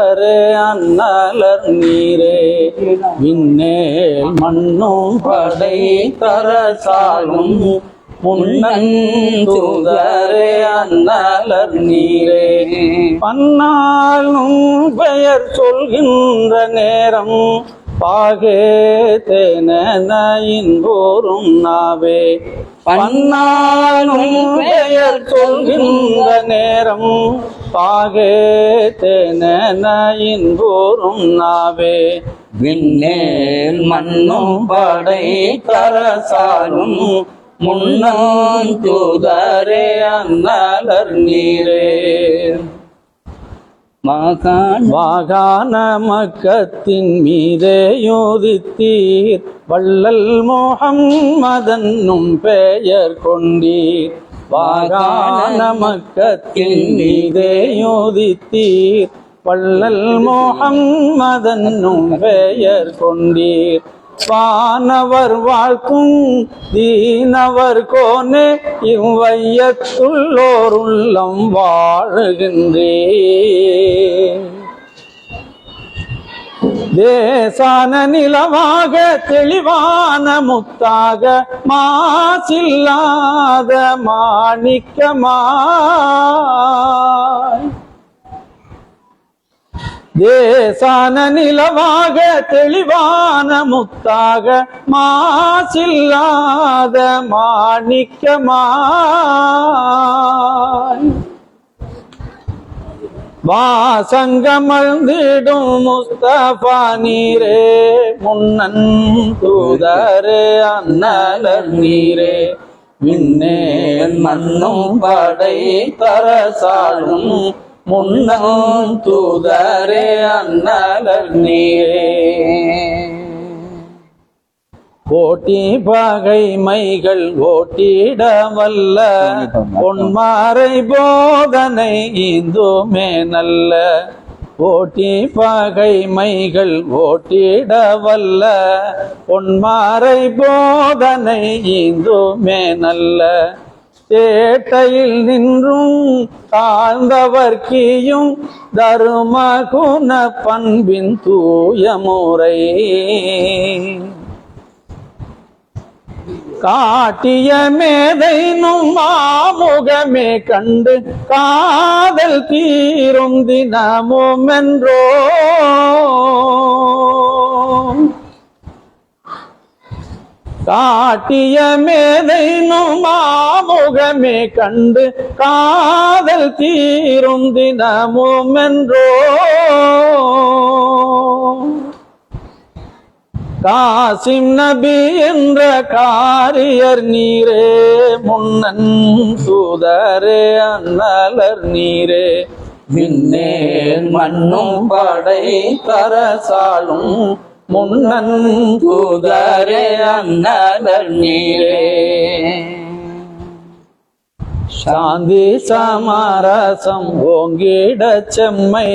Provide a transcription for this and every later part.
Array அன்னலர் நீரே. விண்ணேல் மண்ணும் படை தரசாலும் முன்னூதரே அன்னலர் நீரே. பன்னாலும் பெயர் சொல்கின்ற நேரம் பாகே தேனின் போரும் நாவே. பன்னாலும் பெயர் சொல்கின்ற நேரம் பாகே போரும் நாவே. விண்ணேல் மண்ணும் படை தரசாலும் முன்னம் தூதரே அன்னலர் நீரே. மகான் வாகான மக்கத்தின் மீதே யோதித்தீர். வள்ளல் மோகம் மதன்னும் பெயர் கொண்டீர். வாகான மக்கத்தின் மீதே யோதித்தீர். வள்ளல் முகம்மதன்னும் பெயர் கொண்டீர். வானவர் வாழ்க்கும் தீனவர் கோனே இவ்வையத்துள்ளோர் உள்ளம் வாழுகின்றே. தேசான நிலவாக தெளிவான முத்தாக மாசில்லாத மாணிக்கமாய். தேசான நிலவாக தெளிவான முத்தாக மாசில்லாத மாணிக்கமாய். வாசங்கமழ்ந்திடும் முஸ்தபா நீரே முன்னன் தூதரே அன்னலர் நீரே. விண்ணேன் மண்ணும் படை தரசாலும் முன்னம் தூதரே அன்னலர் நீரே. ஓட்டி பகைமைகள் ஓட்டிட வல்ல. பொன்மாரை போதனை இந்துமே நல்ல. ஓட்டி பகைமைகள் ஓட்டிட வல்ல. பொன்மாரை போதனை இந்துமே நல்ல. தேட்டையில் நின்றும் தாழ்ந்தவர்க்கியும் தரும குண பண்பின் தூய முறை காட்டிய மேதைனும் மாமுகமே கண்டு காதல் தீரும் தினமும் என்றோ காட்டிய மேதைனும் மாமுகமே கண்டு காதல் தீரும் தினமும் என்றோ காசிம் நபி என்ற காரியர் நீரே முன்னன் சூதரே அன்னலர் நீரே. விண்ணே மண்ணும் படை தரசாலும் முன்னன் தூதரே அன்னலர் நீரே. சாந்தி சமரசம் ஓங்கிட செம்மை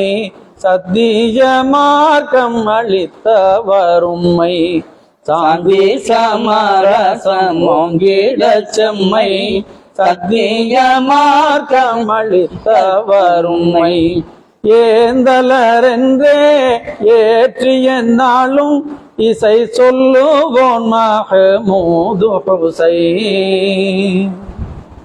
சத்திய மார்க்கம் அளித்த வரும்மை சாந்தி சமரசம் ஓங்கிட செம்மை. சத்திய மார்க்கம் அளித்த வரும்மை ஏந்தலரென்றே ஏற்றிய நாளும் இசை சொல்லுவோன் மக மூது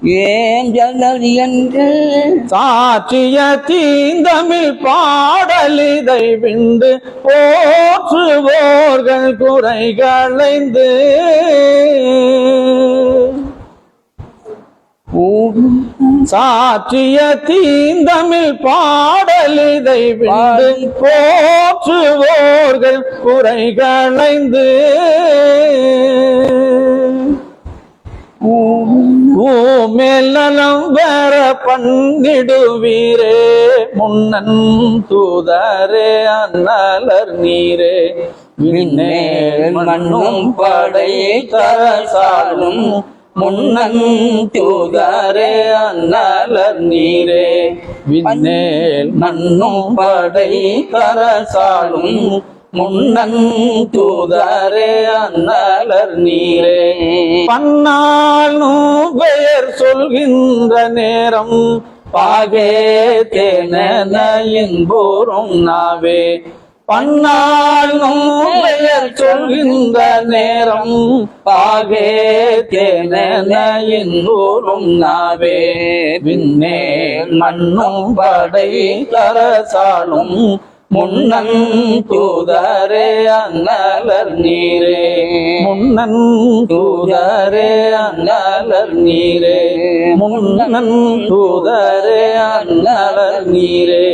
ஏன் ஜலர் என்று? சாற்றிய தீந்தமிழ் பாடலிதை விண்டு போற்றுவோர்கள் குறைகளைந்து. சாற்றிய தீந்தமிழ் பாடலிதை விண்டு போற்றுவோர்கள் குறைகளைந்து. மேல் நலம் வேற பங்கிடுவீரே முன்னன் தூதரே அன்னலர் நீரே. மண்ணும் படை தரசாலும் முன்னன் தூதரே அன்னலர் நீரே. விண்ணேல் மண்ணும் படை தரசாலும் முன்னூதரே தூதரே அன்னலர் நீரே. பன்னாலும் பெயர் சொல்கின்ற நேரம் பாகே தேனென நாவே. பன்னாளும் பெயர் சொல்கின்ற நேரம் பாகே தேனென நாவே. விண்ணே மண்ணும் படை தரசாலும் முன்னன் தூதரே அன்னலர் நீரே. முன்னன் தூதரே அன்னலர் நீரே. முன்னன் தூதரே அன்னலர் நீரே.